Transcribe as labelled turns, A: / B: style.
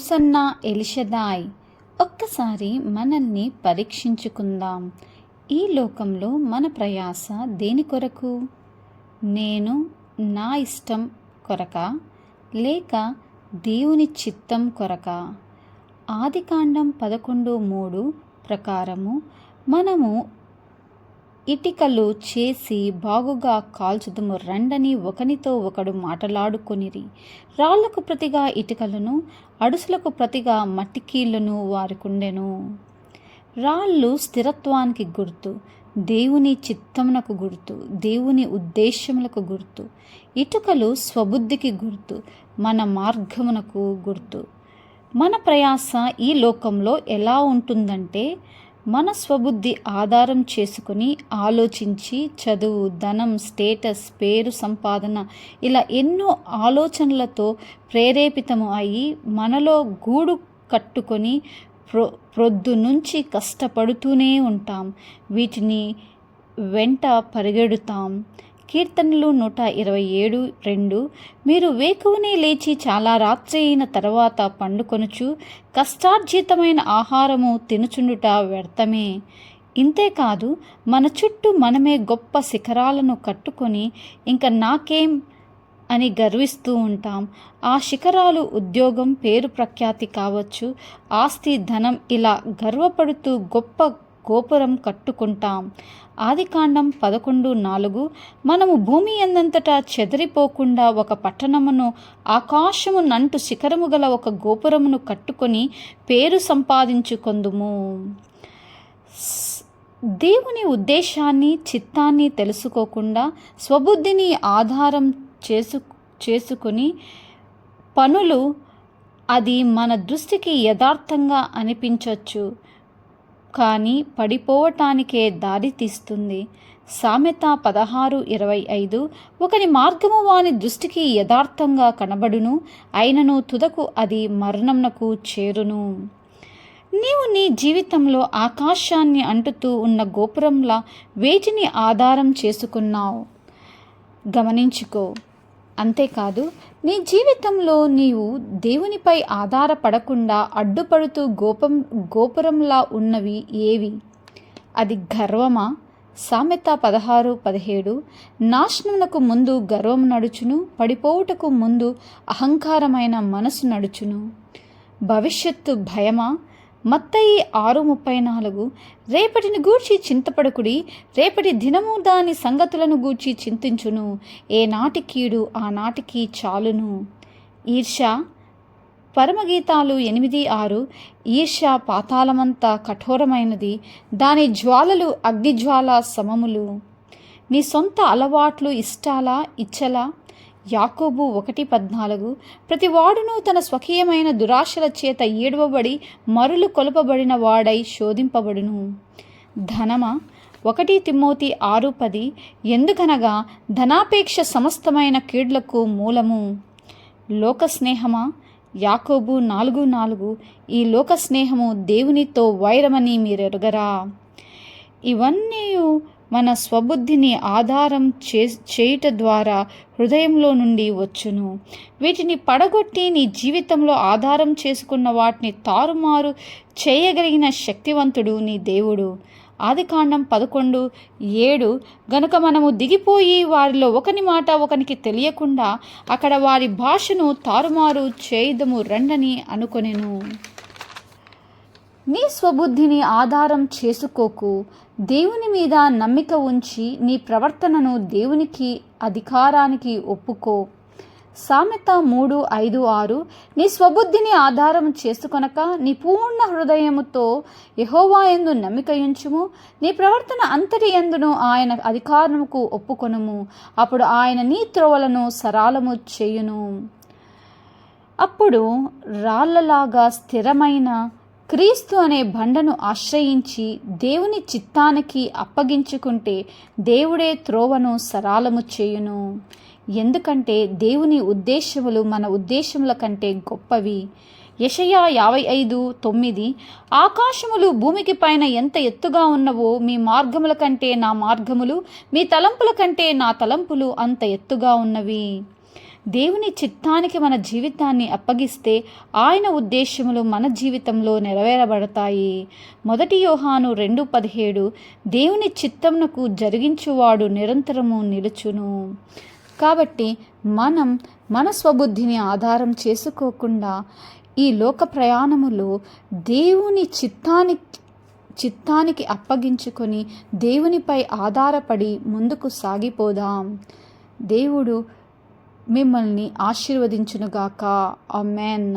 A: సన్నా ఎలిషదాయ్ ఒక్కసారి మనల్ని పరీక్షించుకుందాం. ఈ లోకంలో మన ప్రయాస దేని కొరకు? నేను నా ఇష్టం కొరక? లేక దేవుని చిత్తం కొరక? ఆదికాండం పదకొండు మూడు ప్రకారము మనము ఇటికలు చేసి బాగుగా కాల్చుదుము రండని ఒకనితో ఒకడు మాటలాడుకొనిరి. రాళ్ళకు ప్రతిగా ఇటుకలను అడుసులకు ప్రతిగా మట్టికీళ్ళను వారికుండెను. రాళ్ళు స్థిరత్వానికి గుర్తు దేవుని చిత్తమునకు గుర్తు దేవుని ఉద్దేశములకు గుర్తు. ఇటుకలు స్వబుద్ధికి గుర్తు మన మార్గమునకు గుర్తు. మన ప్రయాస ఈ లోకంలో ఎలా ఉంటుందంటే మన స్వబుద్ధి ఆధారం చేసుకుని ఆలోచించి చదువు ధనం స్టేటస్ పేరు సంపాదన ఇలా ఎన్నో ఆలోచనలతో ప్రేరేపితము అయి మనలో గూడు కట్టుకొని ప్రొ ప్రొద్దు నుంచి కష్టపడుతూనే ఉంటాం. వీటిని వెంట పరిగెడుతాం. కీర్తనలు నూట ఇరవై ఏడు రెండు. మీరు వేకువనే లేచి చాలా రాత్రి అయిన తర్వాత పండుకొనుచు కష్టార్జితమైన ఆహారము తినుచుండుట వ్యర్థమే. ఇంతేకాదు మన చుట్టూ మనమే గొప్ప శిఖరాలను కట్టుకొని ఇంకా నాకేం అని గర్విస్తూ ఉంటాం. ఆ శిఖరాలు ఉద్యోగం పేరు ప్రఖ్యాతి కావచ్చు ఆస్తి ధనం ఇలా గర్వపడుతూ గొప్ప గోపురం కట్టుకుంటాం. ఆదికాండం పదకొండు నాలుగు మనము భూమి ఎందంతటా చెదిరిపోకుండా ఒక పట్టణమును ఆకాశము నంటు శిఖరము గల ఒక గోపురమును కట్టుకొని పేరు సంపాదించుకొందుము. దేవుని ఉద్దేశాన్ని చిత్తాన్ని తెలుసుకోకుండా స్వబుద్ధిని ఆధారం చేసు చేసుకుని పనులు అది మన దృష్టికి యథార్థంగా అనిపించవచ్చు కానీ పడిపోవటానికే దారి తీస్తుంది. సామెత పదహారు ఇరవై ఐదు. ఒకని మార్గము వాని దృష్టికి యథార్థంగా కనబడును. అయినను తుదకు అది మరణంనకు చేరును. నీవు నీ జీవితంలో ఆకాశాన్ని అంటుతూ ఉన్న గోపురంలా వేటిని ఆధారం చేసుకున్నావు? గమనించుకో. అంతేకాదు నీ జీవితంలో నీవు దేవునిపై ఆధారపడకుండా అడ్డుపడుతూ గోపం గోపురంలా ఉన్నవి ఏవి? అది గర్వమా? సామెత పదహారు పదిహేడు నాశనమునకు ముందు గర్వం నడుచును పడిపోవుటకు ముందు అహంకారమైన మనసు నడుచును. భవిష్యత్తు భయమా? మత్తయి ఆరు ముప్పై నాలుగు. రేపటిని గూర్చి చింతపడకుడి రేపటి దినము దాని సంగతులను గూర్చి చింతించును. ఏ కీడు ఆ చాలును. ఈర్ష పరమగీతాలు ఎనిమిది ఆరు. ఈర్ష పాతాళమంతా కఠోరమైనది. దాని జ్వాలలు అగ్నిజ్వాల సమములు. నీ సొంత అలవాట్లు ఇష్టాలా ఇచ్చలా? యాకోబు ఒకటి పద్నాలుగు. ప్రతివాడును తన స్వకీయమైన దురాశల చేత ఏడవబడి మరులు కొలపబడిన వాడై శోధింపబడును. ధనమా? ఒకటి తిమ్మోతి ఆరు పది. ఎందుకనగా ధనాపేక్ష సమస్తమైన కీడ్లకు మూలము. లోక స్నేహమా యాకోబు నాలుగు నాలుగు. ఈ లోక స్నేహము దేవునితో వైరమని మీరెరగరా. ఇవన్నీ మన స్వబుద్ధిని ఆధారం చే చేయుట ద్వారా హృదయంలో నుండి వచ్చును. వీటిని పడగొట్టి నీ జీవితంలో ఆధారం చేసుకున్న వాటిని తారుమారు చేయగలిగిన శక్తివంతుడు నీ దేవుడు. ఆదికాండం పదకొండు ఏడు గనుక మనము దిగిపోయి వారిలో ఒకని మాట ఒకనికి తెలియకుండా అక్కడ వారి భాషను తారుమారు చేయుదము రండని అనుకొనెను. నీ స్వబుద్ధిని ఆధారం చేసుకోకు. దేవుని మీద నమ్మిక ఉంచి నీ ప్రవర్తనను దేవునికి అధికారానికి ఒప్పుకో. సామెత మూడు ఐదు ఆరు నీ స్వబుద్ధిని ఆధారం చేసుకొనక నీ పూర్ణ హృదయముతో యహోవా ఎందు నమ్మిక ఉంచుము నీ ప్రవర్తన అంతటి ఎందును ఆయన అధికారముకు ఒప్పుకొనుము. అప్పుడు ఆయన నీ త్రోవలను సరాలము చేయును. అప్పుడు రాళ్ళలాగా స్థిరమైన క్రీస్తు అనే బండను ఆశ్రయించి దేవుని చిత్తానికి అప్పగించుకుంటే దేవుడే త్రోవను సరాలము చేయును. ఎందుకంటే దేవుని ఉద్దేశములు మన ఉద్దేశముల కంటే గొప్పవి. యషయా యాభై ఐదు తొమ్మిది ఆకాశములు భూమికి పైన ఎంత ఎత్తుగా ఉన్నవో మీ మార్గముల కంటే నా మార్గములు మీ తలంపుల కంటే నా తలంపులు అంత ఎత్తుగా ఉన్నవి. దేవుని చిత్తానికి మన జీవితాన్ని అప్పగిస్తే ఆయన ఉద్దేశములు మన జీవితంలో నెరవేరబడతాయి. మొదటి యోహాను రెండు పదిహేడు దేవుని చిత్తమునకు జరిగించువాడు నిరంతరము నిలుచును. కాబట్టి మనం మన స్వబుద్ధిని ఆధారం చేసుకోకుండా ఈ లోక ప్రయాణములో దేవుని చిత్తానికి చిత్తానికి అప్పగించుకొని దేవునిపై ఆధారపడి ముందుకు సాగిపోదాం. దేవుడు మిమ్మల్ని ఆశీర్వదించునుగాక. అమెన్